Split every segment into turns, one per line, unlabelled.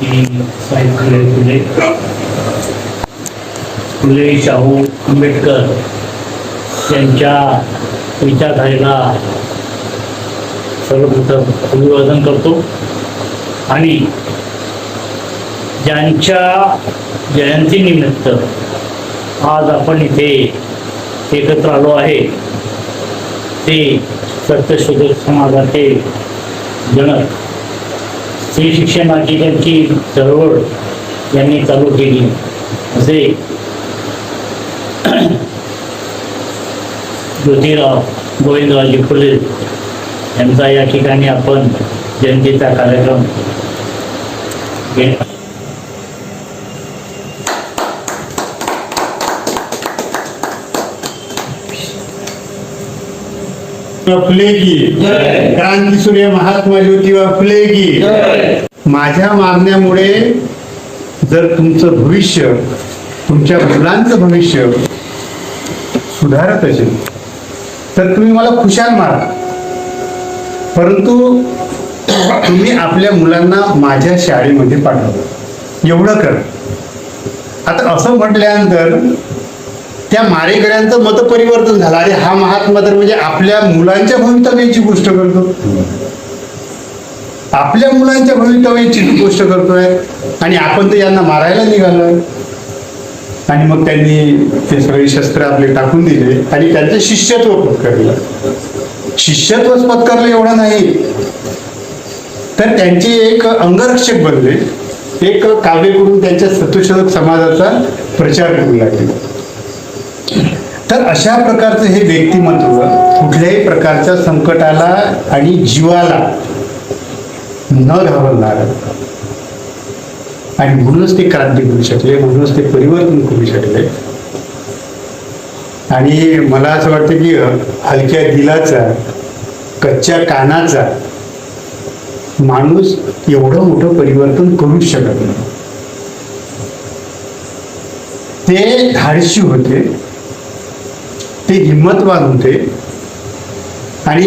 क्रांती सावित्रीबाई फुले. फुले शाहू आंबेडकर यांच्या विचारधारेला सर्वप्रथम अभिवादन करतो. आणि ज्यांच्या जयंतीनिमित्त आज आपण इथे एकत्र आलो आहे ते सत्यशोधक समाजाचे जनक स्त्री शिक्षणाची त्यांची चळवळ यांनी चालू केली. असे ज्योतिराव गोविंदरावजी फुले यांचा या ठिकाणी आपण जयंतीचा कार्यक्रम
फुले की. क्रांती सूर्य महात्मा ज्योतिबा फुले की माझ्या मागण्यामुळे जर तुमचं भविष्य तुमच्या मुलांचं भविष्य सुधारत असेल तर तुम्ही मला खुशाल मारा. परंतु तुम्ही आपल्या मुलांना माझ्या शाळेमध्ये पाठवा. एवढं कर. आता असं म्हटल्यानंतर त्या मारेकऱ्यांचं मतपरिवर्तन झालं. अरे हा महात्मा तर म्हणजे आपल्या मुलांच्या भवितव्याची गोष्ट करतो. आपल्या मुलांच्या भवितव्याची गोष्ट करतोय. आणि आपण तर यांना मारायला निघालोय. आणि मग त्यांनी ते सगळे शस्त्र आपले टाकून दिले. आणि त्यांचं शिष्यत्व पत्करलं. शिष्यत्वच पत्करलं एवढं नाही. तर त्यांचे एक अंगरक्षक बनले. एक काव्य करून त्यांच्या सतुशोधक समाजाचा प्रचार करू लागले. तर अशा प्रकारचं हे व्यक्तिमत्व कुठल्याही प्रकारच्या संकटाला आणि जीवाला न घाबरणार आणि म्हणूनच ते क्रांती करू शकले म्हणूनच ते परिवर्तन करू शकले. आणि मला असं वाटतं की हलक्या दिलाचा कच्च्या कानाचा माणूस एवढं मोठं परिवर्तन करूच शकत नाही. ते धाडशी होते. ते हिंमतवान होते आणि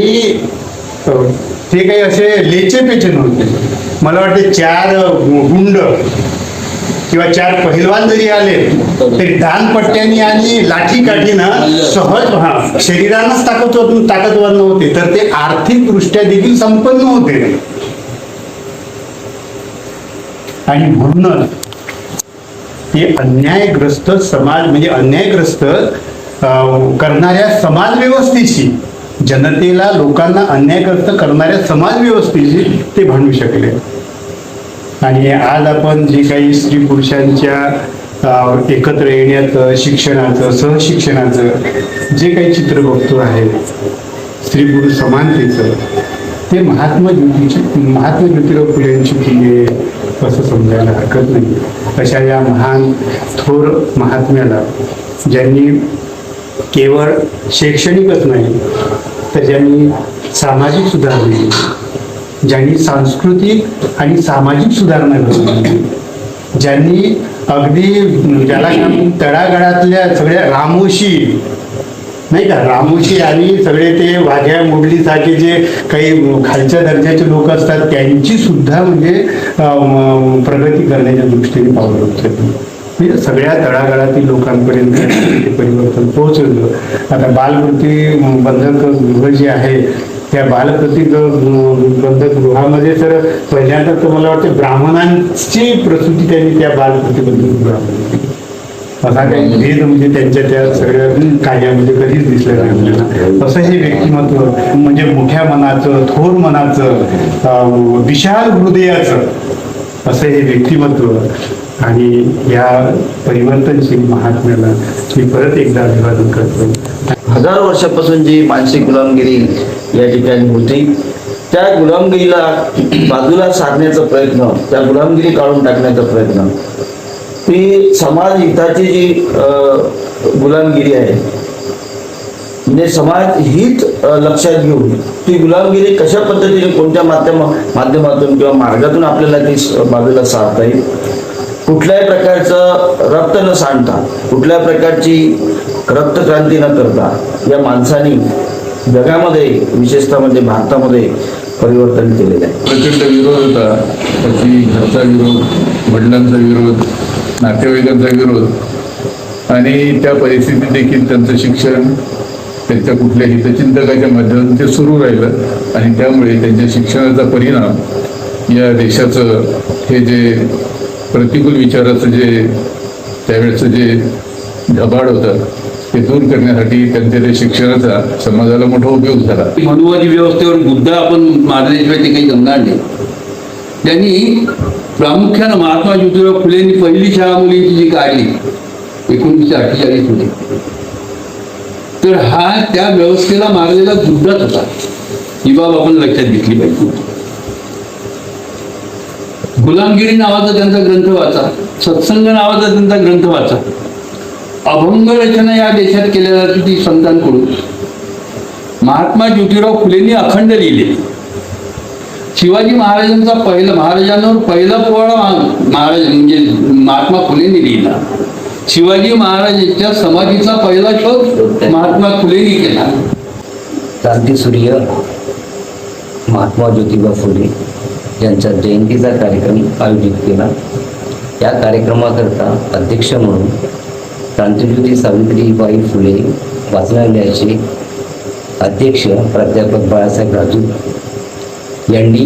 ते काही असे लेचे पेचे नव्हते. मला वाटते चार गुंड किंवा चार पहिलवान जरी आले तरी दानपट्ट्यांनी आणि लाठी काठीनं सहज हा शरीरानंच ताकदवर ताकदवान नव्हते. तर ते आर्थिक दृष्ट्या देखील संपन्न होते. आणि म्हणूनच ते अन्यायग्रस्त समाज म्हणजे अन्यायग्रस्त करणाऱ्या समाजव्यवस्थेशी जनतेला लोकांना अन्यायग्रस्त करणाऱ्या समाज व्यवस्थेशी ते भांडू शकले. आणि आज आपण जे काही स्त्री पुरुषांच्या एकत्र येण्याचं शिक्षणाचं सहशिक्षणाचं जे काही चित्र बघतो आहे स्त्री पुरुष समानतेचं ते महात्मा ज्योतीची महात्मा ज्योतिराव फुले यांची आहे असं समजायला हरकत नाही. अशा या महान थोर महात्म्याला ज्यांनी केवळ शैक्षणिकच नाही तर ज्यांनी सामाजिक सुधारणा केली ज्यांनी सांस्कृतिक आणि सामाजिक सुधारणा घडवली ज्यांनी अगदी ज्याला तळागाळातल्या सगळ्या रामोशी नाही का रामोशी आणि सगळे ते वाघ्या मुरलीसारखे जे काही खालच्या दर्जाचे लोक असतात त्यांची सुद्धा म्हणजे प्रगती करण्याच्या दृष्टीने पावलं होतं सगळ्या तळागाळातील लोकांपर्यंत ते परिवर्तन पोहोचवलं. आता बालकृती बंधक गृह जे आहे त्या बालकृती बंधक गृहामध्ये तर पहिल्यांदा तर मला वाटतं ब्राह्मणांची प्रसूती त्यांनी त्या बालकृती बंधक गृहामध्ये असा काही भेद म्हणजे त्यांच्या त्या सगळ्या कार्यामध्ये कधीच दिसलं नाही आपल्याला. असं हे व्यक्तिमत्व म्हणजे मोठ्या मनाचं थोर मनाचं विशाल हृदयाचं असं हे व्यक्तिमत्व. आणि या परिवर्तनशील महात्म्याला मी परत एकदा अभिवादन करतो.
हजार वर्षापासून जी मानसिक गुलामगिरी या ठिकाणी होती त्या गुलामगिरीला बाजूला साधण्याचा प्रयत्न त्या गुलामगिरी काढून टाकण्याचा प्रयत्न ती समाज हिताची जी गुलामगिरी आहे म्हणजे समाज हित लक्षात घेऊन ती गुलामगिरी कशा पद्धतीने कोणत्या माध्यम माध्यमातून किंवा मार्गातून आपल्याला ती बाजूला साधता येईल कुठल्याही प्रकारचं रक्त न सांडता कुठल्या प्रकारची रक्तक्रांती न करता या माणसानी जगामध्ये विशेषतः म्हणजे भारतामध्ये परिवर्तन केलेलं आहे.
प्रचंड विरोध होता. त्याची घरचा विरोध वडिलांचा विरोध नातेवाईकांचा विरोध. आणि त्या परिस्थितीत देखील त्यांचं शिक्षण त्यांच्या कुठल्या हितचिंतकाच्या माध्यमातून ते सुरू राहिलं. आणि त्यामुळे त्यांच्या शिक्षणाचा परिणाम या देशाचं हे जे प्रतिकूल विचाराचं जे त्यावेळेचं जे ढबाड होतं ते दूर करण्यासाठी त्यांच्या ते शिक्षणाचा समाजाला मोठा उपयोग झाला.
मनुवादी व्यवस्थेवर मुद्दा आपण मारण्याशिवाय ते काही जमणार नाही. त्यांनी प्रामुख्यानं महात्मा ज्योतिराव फुलेंनी पहिली शाळा मुलींची जी काढली एकोणीसशे अठ्ठेचाळीसमध्ये. तर हा त्या व्यवस्थेला मारलेला बुद्धाच होता. ही बाब आपण लक्षात घेतली पाहिजे. गुलामगिरी नावाचा त्यांचा ग्रंथ वाचा सत्संग नावाचा त्यांचा ग्रंथ वाचा. अभंग रचना या देशात केल्या जाते ती संतांकडून. महात्मा ज्योतिराव फुलेंनी अखंड लिहिले. शिवाजी महाराजांचा पहिला महाराजांवर पहिला पोवाडा महाराज म्हणजे महात्मा फुलेंनी लिहिला. शिवाजी महाराजांच्या समाधीचा पहिला शोध महात्मा फुलेंनी केला.
क्रांतीसूर्य महात्मा ज्योतिबा फुले. यांच्या जयंतीचा कार्यक्रम आयोजित केला. या कार्यक्रमाकरता अध्यक्ष म्हणून क्रांतिज्योती सावित्रीबाई फुले वाचनालयाचे अध्यक्ष प्राध्यापक बाळासाहेब राजू यांनी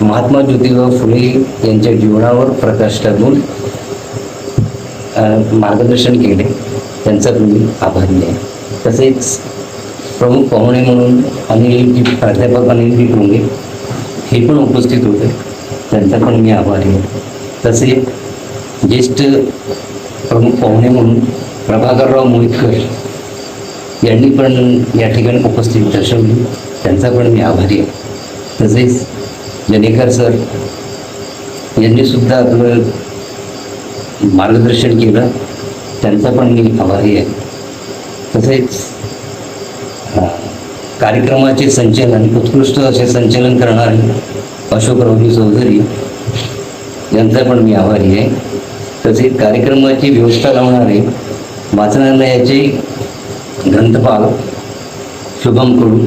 महात्मा ज्योतिबा फुले यांच्या जीवनावर प्रकाश टाकून मार्गदर्शन केले. त्यांचा तुम्ही आभारी आहे तसेच प्रमुख पाहुणे म्हणून अनिल प्राध्यापक अनिलजी डोंगे हे पण उपस्थित होते. त्यांचा पण मी आभारी आहे. तसेच ज्येष्ठ प्रमुख पाहुणे म्हणून प्रभाकरराव मोहितकर यांनी पण या ठिकाणी उपस्थित दर्शवली. त्यांचा पण मी आभारी आहे. तसेच जनेकर सर यांनी सुद्धा आपलं मार्गदर्शन केलं. त्यांचा पण मी आभारी आहे. तसेच कार्यक्रमाचे संचालन उत्कृष्ट असे संचालन करणारे अशोकरावजी चौधरी यांचा पण मी आभारी आहे. तसेच कार्यक्रमाची व्यवस्था लावणारे वाचनालयाचे ग्रंथपाल शुभम कडू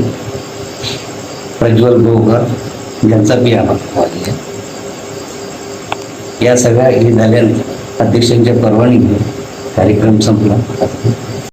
प्रज्वल गोकर यांचा मी आभार आहे या सगळ्या हे झाल्यानंतर अध्यक्षांच्या परवानगी कार्यक्रम संपला.